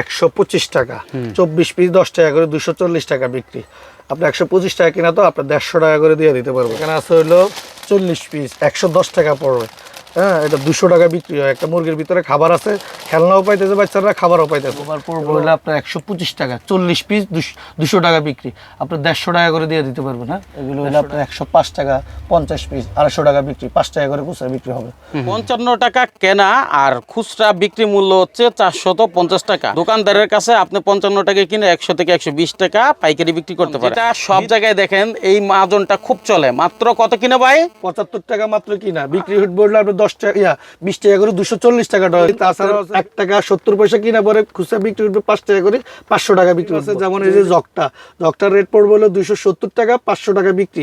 একশো পঁচিশ টাকা। চব্বিশ পিস দশ টাকা করে দুশো চল্লিশ টাকা বিক্রি। আপনি একশো পঁচিশ টাকা কিনা তো আপনার দেড়শো টাকা করে দিয়ে দিতে পারব। এখানে আছে হলো চল্লিশ পিস, একশো দশ টাকা পড়বে। হ্যাঁ এটা দুশো টাকা বিক্রি হয়। একটা মুরগির ভিতরে খাবার আছে খেলনাও পাইতেছে বাচ্চারা খাবারও পাইতেছে। ওভার পড়বে হলে আপনার একশো পঁচিশ টাকা চল্লিশ পিস দুশো টাকা বিক্রি। আপনার দেড়শো টাকা করে দিয়ে দিতে পারবেন হ্যাঁ? এগুলো হলে আপনার একশো পাঁচ টাকা পঞ্চাশ পিস আড়াইশো টাকা বিক্রি পাঁচ টাকা করে খুচরা বিক্রি হবে। পঞ্চান্ন টাকা কেনা আর খুচরা বিক্রি মূল্য হচ্ছে চারশত পঞ্চাশ টাকা। দোকানদারের কাছে আপনি পঞ্চান্ন টাকা কিনে একশো থেকে একশো বিশ টাকা পাইকারি বিক্রি করতে পারেন। এটা সব জায়গায় দেখেন এই মাজনটা খুব চলে। মাত্র কত কিনে ভাই? পঁচাত্তর টাকা মাত্র কিনা। বিক্রি হুট বললে আপনি দশ টাকা ইয়া বিশ টাকা করে দুশো চল্লিশ টাকা ডলার তাছাড়া এক টাকা সত্তর পয়সা কিনা পরে খুচরা বিক্রি করবে পাঁচ টাকা করে পাঁচশো টাকা বিক্রি আছে যেমন এই যে জগটা জগটার রেট পড়বে হলো দুশো সত্তর টাকা পাঁচশো টাকা বিক্রি।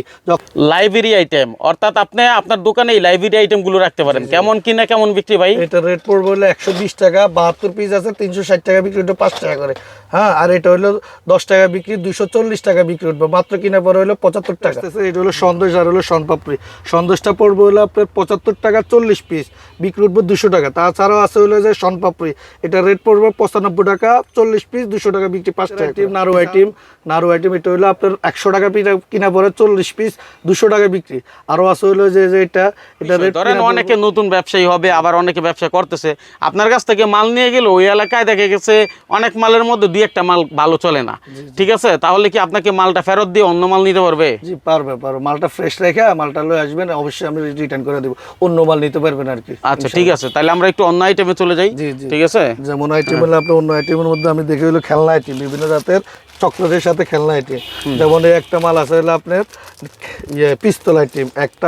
লাইব্রেরি আইটেম অর্থাৎ আপনি আপনার দোকানে এই লাইব্রেরি আইটেমগুলো রাখতে পারেন। কেমন কিনা কেমন বিক্রি ভাই? এটা রেট পড়বে হলো একশো বিশ টাকা বাহাত্তর পিস আছে তিনশো ষাট টাকা বিক্রি উঠবে পাঁচ টাকা করে। হ্যাঁ আর এটা হলো দশ টাকা বিক্রি দুশো চল্লিশ টাকা বিক্রি উঠবে মাত্র কিনা পরে হলো পঁচাত্তর টাকা। এটা হলো সন্দেশ আর হলো সনপাপড়ি সন্দেশটা পড়বে হলো আপনার পঁচাত্তর টাকা চল্লিশ পিস বিক্রি উঠবে দুশো টাকা। তাছাড়াও আছে হলো যে সনপাপড়ি এটা রেট পড়বে পঁচানব্বই টাকা চল্লিশ পিস দুশো টাকা বিক্রি পাঁচ টাকা। টিম নাড়ু আইটেম নাড়ু আইটেম এটা হলো আপনার একশো টাকা পিনা- কিনা পরে চল্লিশ পিস দুশো টাকা বিক্রি। আরও আছে হলো যে যে এটা এটা রেট ধরেন অনেকে নতুন ব্যবসায়ী হবে আবার অনেকে ব্যবসা করতেছে। আপনার কাছ থেকে মাল নিয়ে গেলে ওই এলাকায় দেখা গেছে অনেক মালের মধ্যে দুই একটা মাল ভালো চলে না। ঠিক আছে? তাহলে কি আপনাকে মালটা ফেরত দিয়ে অন্য মাল নিতে পারবে? জি পারবে পারবে। মালটা ফ্রেশ রেখে মালটা লয়ে আসবেন অবশ্যই আমি রিটার্ন করে দেবো। অন্য মাল নিতে পারবেন আর কি আচ্ছা ঠিক আছে তাহলে আমরা একটু অন্য আইটেমে চলে যাই। ঠিক আছে? যেমন আইটেম হলে আপনার অন্য আইটেমের মধ্যে আমি দেখে হলো খেলনা আইটেম বিভিন্ন জাতের চকলেটের সাথে খেলনা আইটেম যেমন এই একটা মাল আছে হলো আপনার ইয়ে পিস্তল আইটেম একটা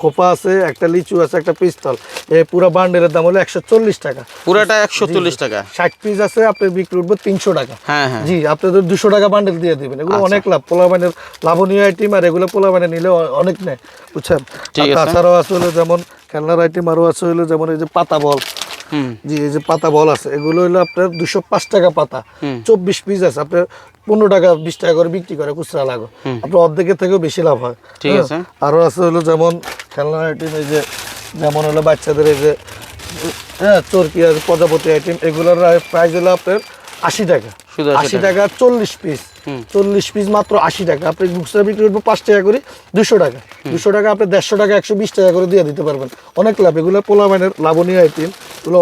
খোপা আছে একটা লিচু আছে একটা পিস্তল। এই পুরো বান্ডেলের দাম হলো একশো চল্লিশ টাকা। পুরাটা একশো চল্লিশ টাকা। ষাট পিস আছে আপনি বিক্রি করব তিনশো টাকা। হ্যাঁ হ্যাঁ। জি আপনাদের দুশো টাকা বান্ডেল দিয়ে দেবেন। এগুলো অনেক লাভ পোলা বানের লাভনীয় আইটেম আর এগুলো পোলা বানে নিলে অনেক নেয় বুঝছেন? তাছাড়াও আছে হলো যেমন খেলনার আইটেম আরও আছে হলো যেমন এই যে পাতা বল জি এই যে পাতা বল আছে এগুলো হলো আপনার দুশো পাঁচ টাকা পাতা। চব্বিশ পিস আছে আপনার পনেরো টাকা বিশ টাকা করে বিক্রি করে খুচরা লাগো। আপনার অর্ধেকের থেকেও বেশি লাভ হয়। ঠিক হ্যাঁ। আছে। আরও আছে হলো যেমন খেলনার আইটেম এই যে যেমন হলো বাচ্চাদের এই যে হ্যাঁ চরকি আছে প্রজাপতি আইটেম এগুলোর প্রাইস হলো আপনার আশি টাকা। আশি টাকা। চল্লিশ পিস চল্লিশ পিস মাত্র আশি টাকা। আপনি খুচরা বিক্রি করব পাঁচ টাকা করে দুশো টাকা। দুশো টাকা আপনি দেড়শো টাকা একশো বিশ টাকা করে দিয়ে দিতে পারবেন। অনেক লাভ। এগুলো পোলা মানের লাভনীয় আইটেম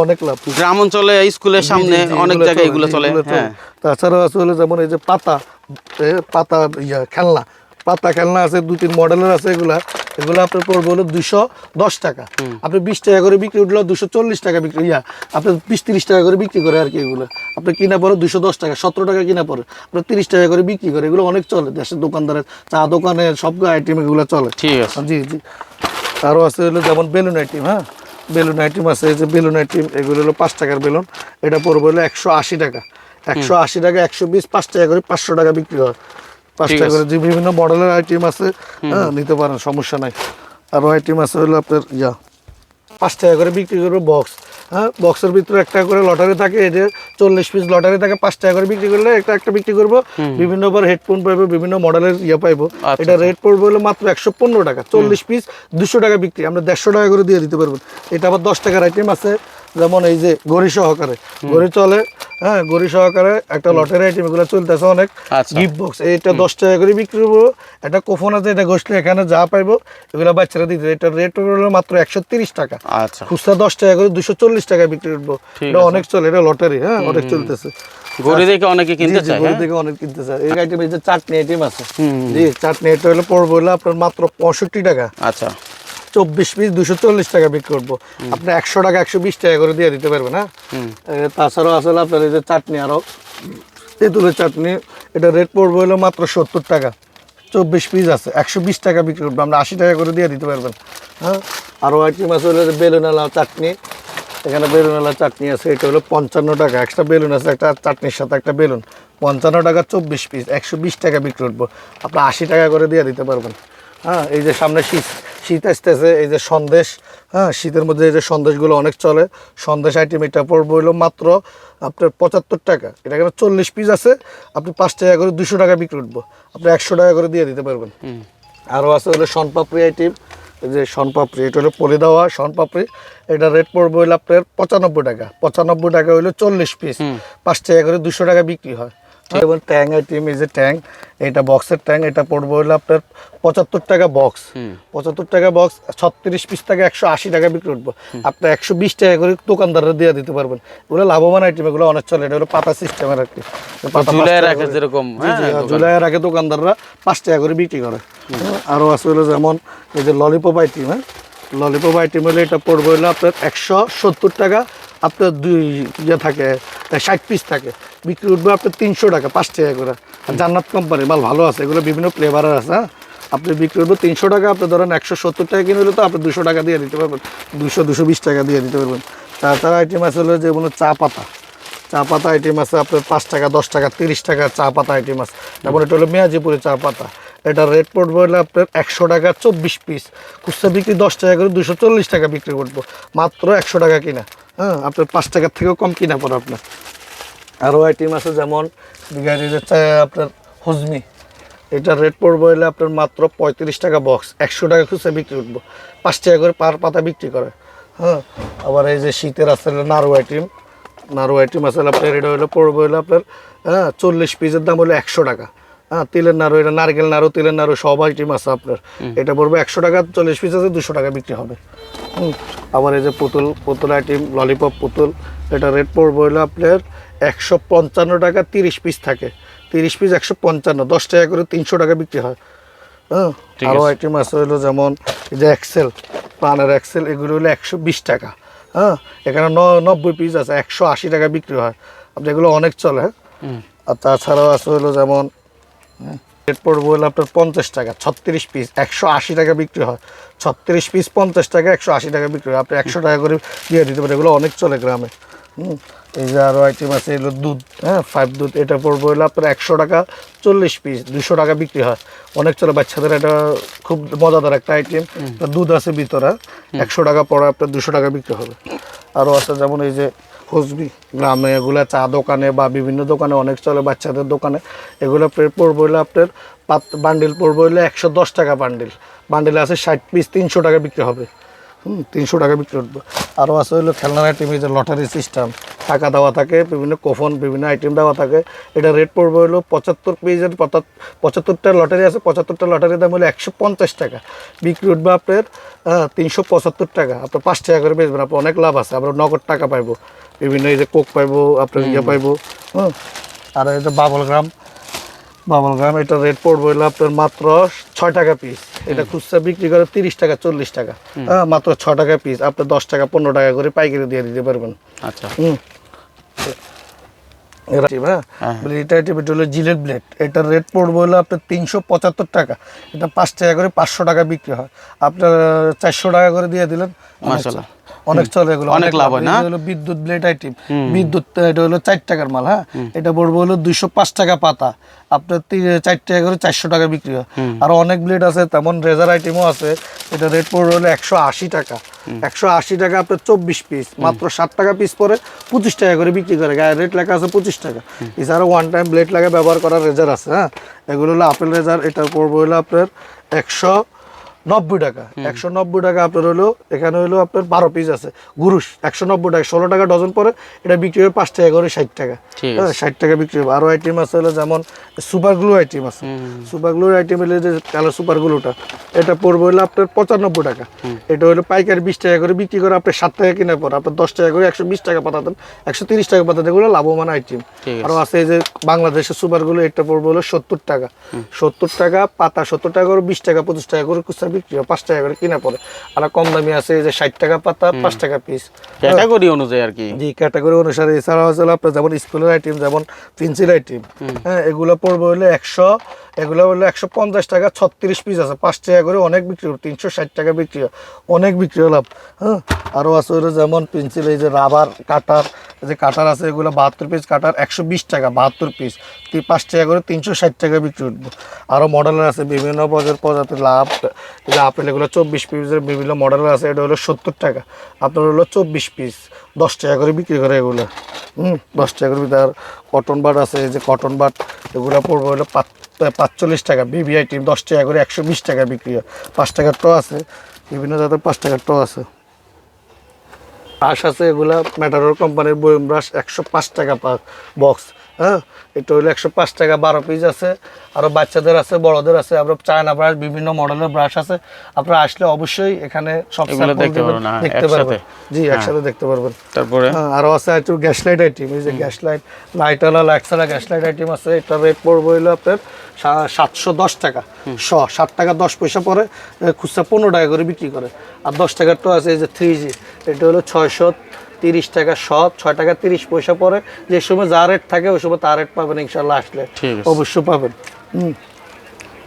অনেক লাভ। গ্রাম অঞ্চলে স্কুলের সামনে অনেক জায়গায় এগুলো চলে হ্যাঁ। তাছাড়াও আছে হলো যেমন এই যে পাতা পাতা ইয়া খেলনা। পাতা খেলনা আছে দু তিন মডেলের আছে এগুলা। এগুলো আপনার পড়বে হলো দুশো দশ টাকা। আপনি বিশ টাকা করে বিক্রি উঠল দুশো চল্লিশ টাকা বিক্রি ইয়া আপনি বিশ তিরিশ টাকা করে বিক্রি করে আর কি এগুলো। আপনি কিনা পরে দুশো দশ টাকা সতেরো টাকা কিনা পরে আপনি তিরিশ টাকা করে বিক্রি করে এগুলো অনেক চলে। দেশের দোকানদারের চা দোকানে সব আইটেম এগুলো চলে। ঠিক আছে। জি জি। আরও আছে হলো যেমন বেলুন আইটেম হ্যাঁ? বেলুন আইটেম আছে এই যে বেলুন আইটেম এগুলো হলো পাঁচ টাকার বেলুন। এটা পড়বে হলো একশো আশি টাকা। একশো আশি টাকা একশো বিশ পাঁচ টাকা করে পাঁচশো টাকা বিক্রি হয়। পাঁচ টাকা করে যে বিভিন্ন মডেলের আইটেম আছে হ্যাঁ নিতে পারেন সমস্যা নাই। আরও আইটেম আছে হলো আপনার ইয়া পাঁচ টাকা করে বিক্রি করবে বক্স। হ্যাঁ বক্সের ভিতরে একটা করে লটারি থাকে এই যে চল্লিশ পিস লটারি থাকে পাঁচ টাকা করে বিক্রি করলে একটা একটা বিক্রি করব। বিভিন্ন বার হেডফোন পাইবো বিভিন্ন মডেলের ইয়ে পাইবো। আচ্ছা, এটা রেট পড়বে হলো মাত্র একশো পনেরো টাকা চল্লিশ পিস দুশো টাকা বিক্রি আমরা দেড়শো টাকা করে দিয়ে দিতে পারব। এটা আবার দশ টাকার আইটেম আছে যেমন এই যে গড়ি সহকারে। গড়ি চলে হ্যাঁ গড়ি সহকারে একটা লটারি আইটেম এগুলো চলতেছে অনেক। আচ্ছা। গিফট বক্স এটা দশ টাকা করে বিক্রি করব একটা কোফন আছে এটা ঘষলে এখানে যা পাইবো এগুলো বাচ্চারা দিতে এটা রেট হলো মাত্র একশো তিরিশ টাকা। আচ্ছা। খুচরা দশ টাকা করে দুশো চল্লিশ টাকা বিক্রি করব এটা অনেক চলে এটা লটারি হ্যাঁ অনেক চলতেছে। গড়ি দেখে অনেকে কিনতে জি, জি, চায় গরু হ্যাঁ? থেকে অনেক কিনতে চায়। এই আইটেম এই যে চাটনি আইটেম আছে। জি চাটনি এটা হলো পড়ব হলো আপনার মাত্র পঁয়ষট্টি টাকা। আচ্ছা। চব্বিশ পিস দুশো চল্লিশ টাকা বিক্রি করব। আপনি একশো টাকা একশো বিশ টাকা করে দিয়ে দিতে পারবেন হ্যাঁ? তাছাড়াও আসলে আপনার এই যে চাটনি আরও তেঁতুলের চাটনি এটা রেট পড়বে হলো মাত্র সত্তর টাকা। চব্বিশ পিস আছে একশো বিশ টাকা বিক্রি করব আমরা আশি টাকা করে দিয়ে দিতে পারবেন হ্যাঁ? আরও আইটেম আছে হলো বেলুনালা চাটনি। এখানে বেলুনালা চাটনি আছে এটা হলো পঞ্চান্ন টাকা একটা বেলুন আছে একটা চাটনির সাথে একটা বেলুন। পঞ্চান্ন টাকা চব্বিশ পিস একশো বিশ টাকা বিক্রি করব আপনি আশি টাকা করে দিয়ে দিতে পারবেন হ্যাঁ? এই যে সামনে শীত শীত আসতেছে এই যে সন্দেশ হ্যাঁ শীতের মধ্যে এই যে সন্দেশগুলো অনেক চলে সন্দেশ আইটেম এটা পড়বে হলো মাত্র আপনার পঁচাত্তর টাকা। এটা এখানে চল্লিশ পিস আছে আপনি পাঁচ টাকা করে দুশো টাকা বিক্রি করব। আপনি একশো টাকা করে দিয়ে দিতে পারবেন। আরও আছে হলো সনপাপড়ি আইটেম এই যে শনপাপড়ি এটা হলো পলি দেওয়া শনপাপড়ি এটা রেট পড়বে হইল আপনার পঁচানব্বই টাকা। পঁচানব্বই টাকা হইল চল্লিশ পিস পাঁচ টাকা করে দুশো টাকা বিক্রি হয়। যেমন ট্যাং আইটেম এই যে ট্যাং। এটা বক্সের ট্যাং এটা পড়বে হলো আপনার পঁচাত্তর টাকা বক্স। পঁচাত্তর টাকা বক্স ছত্রিশ পিস টাকা একশো আশি টাকা বিক্রি করব। আপনি একশো বিশ টাকা করে দোকানদাররা দিয়ে দিতে পারবেন। এগুলো লাভবান আইটেম এগুলো অনেক চলে এটা হলো পাতা সিস্টেমের আর কি পাতা পাঁচ ঝুলাই টাকা রাখে করে- যেরকম, জি, জি, দোকানে। ঝুলাইয়ের আগে দোকানদাররা পাঁচ টাকা করে বিক্রি করে। আরও আছে হলো যেমন এই যে ললিপপ আইটেম হ্যাঁ? ললিপপ আইটেম হলে এটা পড়বে হলো আপনার একশো সত্তর টাকা আপনার দুই ইয়ে থাকে ষাট পিস থাকে। বিক্রি উঠবে আপনার তিনশো টাকা, পাঁচ টাকা করে। আর জান্নাত কোম্পানি মাল ভালো আছে, এগুলো বিভিন্ন ফ্লেভারের আছে হ্যাঁ? আপনি বিক্রি করব তিনশো টাকা, আপনি ধরেন একশো সত্তর টাকা কিনে হলে তো আপনি দুশো টাকা দিয়ে দিতে পারবেন, দুশো দুশো বিশ টাকা দিয়ে দিতে পারবেন। তাছাড়া আইটেম আছে হলো যেগুলো চা পাতা। চা পাতা আইটেম আছে আপনার পাঁচ টাকা, দশ টাকা, তিরিশ টাকা চা পাতা আইটেম আছে। যেমন এটা হলো মেয়াজিপুরে চা পাতা। এটা রেট পড়বে হলে আপনার একশো টাকা চব্বিশ পিস খুচরা বিক্রি দশ টাকা করে দুশো চল্লিশ টাকা বিক্রি করব। মাত্র একশো টাকা কিনা। হ্যাঁ আপনার পাঁচ টাকার থেকেও কম কিনা পড়ে আপনার। আরও আইটেম আছে যেমন আপনার হজমি। এটা রেট পড়বে হলে আপনার মাত্র পঁয়ত্রিশ টাকা বক্স একশো টাকা খুচরা বিক্রি করব। পাঁচ টাকা করে পার পাতা বিক্রি করে। হ্যাঁ আবার এই যে শীতের আছে নাড়ু আইটেম নাড়ু আইটেম আছে আপনার, এটা হলো পড়বে হলো আপনার হ্যাঁ চল্লিশ পিসের দাম হলো একশো টাকা। হ্যাঁ তিলের নাড়ু এটা নারকেল নাড়ু তিলের নাড়ু সব আইটেম আছে আপনার। এটা পড়বে একশো টাকা চল্লিশ পিস আছে দুশো টাকা বিক্রি হবে। হুম আবার এই যে পুতুল পুতুল আইটেম ললিপপ পুতুল এটা রেট পড়বে হলো আপনার একশো পঞ্চান্ন টাকা তিরিশ পিস থাকে। তিরিশ পিস একশো পঞ্চান্ন দশ টাকা করে তিনশো টাকা বিক্রি হয়। হ্যাঁ আরও। আইটেম আছে। হলো যেমন এই যে এক্সেল পানের এক্সেল এগুলো হলো একশো বিশ টাকা। হ্যাঁ এখানে ন- নব্বই পিস আছে একশো আশি টাকা বিক্রি হয়। আপনি এগুলো অনেক চলে হ্যাঁ। আর তাছাড়াও আছে হলো যেমন রেট পড়বে হলো আপনার পঞ্চাশ টাকা ছত্রিশ পিস একশো আশি টাকা বিক্রি হয়। ছত্রিশ পিস পঞ্চাশ টাকা একশো আশি টাকা বিক্রি হয়। আপনি একশো টাকা করে দিয়ে দিতে পারেন এগুলো অনেক চলে গ্রামে। হুম এই যে আরও আইটেম আছে এগুলো দুধ হ্যাঁ ফাইভ দুধ এটা পড়বে হলো আপনার একশো টাকা চল্লিশ পিস দুশো টাকা বিক্রি হয়। অনেক চলে বাচ্চাদের এটা খুব মজাদার একটা আইটেম দুধ আছে ভিতরে একশো টাকা পড়ে আপনার দুশো টাকা বিক্রি হবে। আরও আছে যেমন এই যে হসবি গ্রামে, এগুলো চা দোকানে বা বিভিন্ন দোকানে, অনেক চলে বাচ্চাদের দোকানে। এগুলো পড়ব হলে আপনার পাত বান্ডিল পড়ব হলে একশো দশ টাকা বান্ডিল। বান্ডিল আছে ষাট পিস তিনশো টাকা বিক্রি হবে। তিনশো টাকা বিক্রি করব। আরও আছে হলো খেলনার আইটেম যে লটারি সিস্টেম টাকা দেওয়া থাকে বিভিন্ন কোফন বিভিন্ন আইটেম দেওয়া থাকে। এটা রেট পড়বে হলো পঁচাত্তর পেজের পঁচাত্তরটা লটারি আছে পঁচাত্তরটা লটারির দাম হলো একশো পঞ্চাশ টাকা। বিক্রি উঠবে আপনার তিনশো পঁচাত্তর টাকা। আপনার পাঁচ টাকা করে বেচবেন আপনার অনেক লাভ আছে আমরা নগদ টাকা পাইবো। বিভিন্ন এই যে কোক পাইবো আপনার ইয়ে পাইবো হুম। আর এই যে বাবল গ্রাম বাবল এটা রেট পড়বে হলো আপনার মাত্র ছয় টাকা পিস এটা খুচরা বিক্রি করে তিরিশ টাকা চল্লিশ টাকা। হ্যাঁ মাত্র ছ টাকা পিস আপনি দশ টাকা পনেরো টাকা করে পাইকারি দিয়ে দিতে পারবেন। আচ্ছা। হুম। হ্যাঁ হ্যাঁ। এটা এটা এটা হলো জিলেট ব্লেড এটার রেট পড়বে হলো আপনার তিনশো পঁচাত্তর টাকা। এটা পাঁচ টাকা করে পাঁচশো টাকা বিক্রি হয়। আপনার চারশো টাকা করে দিয়ে দিলেন। মাশাআল্লাহ। চলে। অনেক চলে এগুলো অনেক লাভ হয় না? হলো বিদ্যুৎ ব্লেড আইটেম। বিদ্যুৎ এটা হলো চার টাকার মাল হ্যাঁ? এটা পড়বে হলো দুইশো পাঁচ টাকা পাতা। আপনার চার টাকা করে চারশো টাকা বিক্রি হয়। আর অনেক ব্লেড আছে তেমন রেজার আইটেমও আছে। এটা রেট পড়বে হলো একশো আশি টাকা। একশো আশি টাকা আপনার চব্বিশ পিস মাত্র ষাট টাকা পিস পরে পঁচিশ টাকা করে বিক্রি করে। গায়ে রেট লেখা আছে পঁচিশ টাকা। এছাড়া ওয়ান টাইম ব্লেড লাগে ব্যবহার করার রেজার আছে হ্যাঁ? এগুলো হলো আপেল রেজার এটা পড়বে হলো আপনার একশো নব্বই টাকা। একশো নব্বই টাকা আপনার হলো এখানে হলো আপনার বারো পিস আছে। একশো নব্বই টাকা ষোলো টাকা ডজন পরে এটা বিক্রি হবে পাঁচ টাকা করে ষাট টাকা। হ্যাঁ ষাট টাকা বিক্রি হবে। আরও আইটেম আছে হলো যেমন সুপার গ্লু আইটেম আছে। সুপার গ্লুর আইটেম হলো যে সুপার গ্লুটা এটা পড়বে হলো আপনার পঁচানব্বই টাকা। এটা হলো পাইকারি বিশ টাকা করে বিক্রি করে আপনি ষাট টাকা কিনে পর আপনার দশ টাকা করে একশো বিশ টাকা পাঠাতেন একশো তিরিশ টাকা এগুলো লাভবান আইটেম। আরও আছে। এই যে বাংলাদেশের সুপারগুলো এটা পড়বে হলো সত্তর টাকা। সত্তর টাকা পাতা সত্তর টাকা করে বিশ টাকা পঁচিশ টাকা করে বিক্রি হয় পাঁচ টাকা করে কিনা পড়ে। আর কম দামি আছে যে ষাট টাকা পাতা পাঁচ টাকা পিস ক্যাটাগরি অনুযায়ী আর কি। জি ক্যাটাগরি অনুসারে এছাড়া হচ্ছে আপনার যেমন স্কুলের আইটেম যেমন পেন্সিল আইটেম হ্যাঁ এগুলো পড়বে হলে একশো এগুলো হলো একশো পঞ্চাশ টাকা ছত্রিশ পিস আছে। পাঁচ টাকা করে অনেক বিক্রি হয় তিনশো ষাট টাকা বিক্রি হয়। অনেক বিক্রি হলাম হ্যাঁ আরও আছে হলো যেমন পেন্সিল এই যে রাবার কাটার যে কাটার আছে, এগুলো বাহাত্তর পিস কাটার একশো বিশ টাকা, বাহাত্তর পিস পাঁচ টাকা করে তিনশো ষাট টাকা বিক্রি উঠবো আরও মডেলের আছে, বিভিন্ন প্রজাতির লাভ। যে আপেল, এগুলো চব্বিশ পিসের বিভিন্ন মডেলের আছে, এটা হলো সত্তর টাকা। আপনার হলো চব্বিশ পিস দশ টাকা করে বিক্রি করে এগুলো। হুম, দশ টাকা করে তার কটন বাট আছে যে কটন বাট এগুলো পড়বে হলো পাঁচ পাঁচচল্লিশ টাকা। বিবি আইটেম দশ টাকা করে একশো বিশ টাকা বিক্রি হয়। পাঁচ টাকার তো আছে, বিভিন্ন জাতের পাঁচ টাকার ট আছে। ব্রাশ আছে এগুলা ম্যাটারোর কোম্পানির বয়ম ব্রাশ একশো পাঁচ টাকা বক্স হ্যাঁ? এটা হলো একশো পাঁচ টাকা বারো পিস আছে। আরও বাচ্চাদের আছে বড়দের আছে আমরা চায়না ব্রাশ বিভিন্ন মডেলের ব্রাশ আছে। আপনারা আসলে অবশ্যই এখানে সব দেখতে পারবেন, হ্যাঁ, দেখতে পারবেন। জি একসাথে দেখতে পারবেন। তারপরে? হ্যাঁ, আরও আছে একটু গ্যাস লাইট আইটেম এই যে গ্যাস লাইট লাইটওয়ালা লাইটসালা গ্যাস লাইট আইটেম আছে এটা রেট পড়বে হলো আপনার সাতশো দশ টাকা। শ ষাট টাকা দশ পয়সা পরে খুচরা পনেরো টাকা করে বিক্রি করে। আর দশ টাকার তো আছে এই যে থ্রি জি এটা হলো ছয়শো তিরিশ টাকা শ ছয় টাকা তিরিশ পয়সা পরে যে সময় যা রেট থাকে ওই সময় তার রেট পাবেন ইনশাল্লাহ আসলে। অবশ্যই পাবেন। হুম।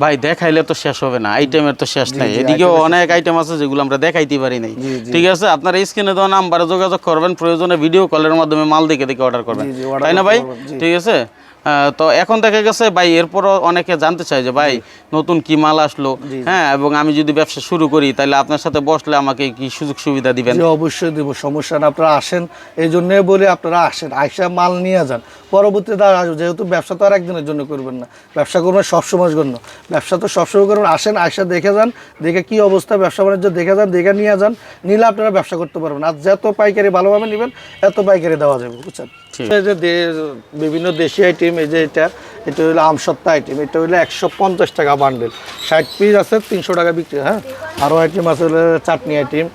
ভাই দেখাইলে তো শেষ হবে না। আইটেমের তো শেষ নাই। এদিকে অনেক আইটেম আছে যেগুলো আমরা দেখাইতে পারি নাই। ঠিক আছে? আপনার স্ক্রিনে দেওয়া নাম্বারে যোগাযোগ করবেন। প্রয়োজনে ভিডিও কলের মাধ্যমে মাল দেখে দেখে অর্ডার করবেন। তাই না ভাই? ঠিক আছে? তো এখন দেখা গেছে ভাই এরপরও অনেকে জানতে চায় যে ভাই নতুন কি মাল আসলো? হ্যাঁ এবং আমি যদি ব্যবসা শুরু করি তাহলে আপনার সাথে বসলে আমাকে কি সুযোগ সুবিধা দিবেন? অবশ্যই দেবো সমস্যা না আপনারা আসেন। এই জন্য বলে আপনারা আসেন আইসা মাল নিয়ে যান। পরবর্তীতে আর আসবে যেহেতু ব্যবসা তো আর একদিনের জন্য করবেন না। ব্যবসা করবেন সবসময়ের জন্য। ব্যবসা তো সবসময় করবেন আসেন আইসা দেখে যান দেখে কি অবস্থা ব্যবসা বাণিজ্য দেখে যান দেখে নিয়ে যান। নিলে আপনারা ব্যবসা করতে পারবেন। আর যত পাইকারি ভালোভাবে নেবেন এত পাইকারি দেওয়া যাবে বুঝছেন? বিভিন্ন দেশি আইটেম এই যে এটা এটা হলো আমসত্তা আইটেম এটা হলো একশো পঞ্চাশ টাকা বান্ডেল ষাট পিস আছে, তিনশো টাকা বিক্রি হ্যাঁ? আরও আইটেম আছে হলো চাটনি আইটেম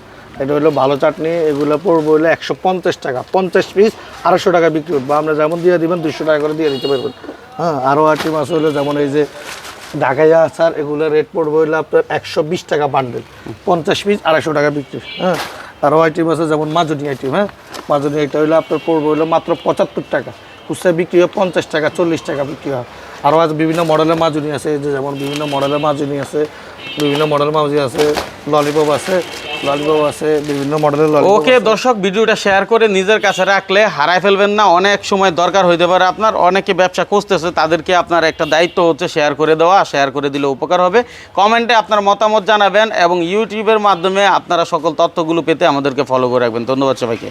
এটা হলো ভালো চাটনি, এগুলো পড়ব হলো একশো পঞ্চাশ টাকা। পঞ্চাশ পিস আড়াইশো টাকা বিক্রি করব। আমরা যেমন দিয়ে দিবেন দুশো টাকা করে দিয়ে দিতে পারবেন। হ্যাঁ আরও আইটেম আছে হলো যেমন এই যে ঢাকাই আচার, এগুলো রেট পড়বে হলো আপনার একশো বিশ টাকা বান্ডেল পঞ্চাশ পিস আড়াইশো টাকা বিক্রি হ্যাঁ? আরও আইটেম আছে যেমন মাজনি আইটেম হ্যাঁ? মাজনি আইটেম হইলে আপনার পড়বে হলো মাত্র পঁচাত্তর টাকা। খুচরা বিক্রি হয় পঞ্চাশ টাকা, চল্লিশ টাকা বিক্রি হয়। আরও আজ বিভিন্ন মডেলের মাজনি আছে যে যেমন বিভিন্ন মডেলের মাজনি আছে, বিভিন্ন মডেলের মাজনি আছে, ললিপপ আছে ললিপপ আছে বিভিন্ন মডেলের ললিপপ ওকে দর্শক ভিডিওটা শেয়ার করে নিজের কাছে রাখলে হারাই ফেলবেন না। অনেক সময় দরকার হইতে পারে আপনার। অনেকে ব্যবসা খুঁজতেছে তাদেরকে আপনার একটা দায়িত্ব হচ্ছে শেয়ার করে দেওয়া শেয়ার করে দিলে উপকার হবে। কমেন্টে আপনার মতামত জানাবেন এবং ইউটিউবের মাধ্যমে আপনারা সকল তথ্যগুলো পেতে আমাদেরকে ফলো করে রাখবেন। ধন্যবাদ সবাইকে।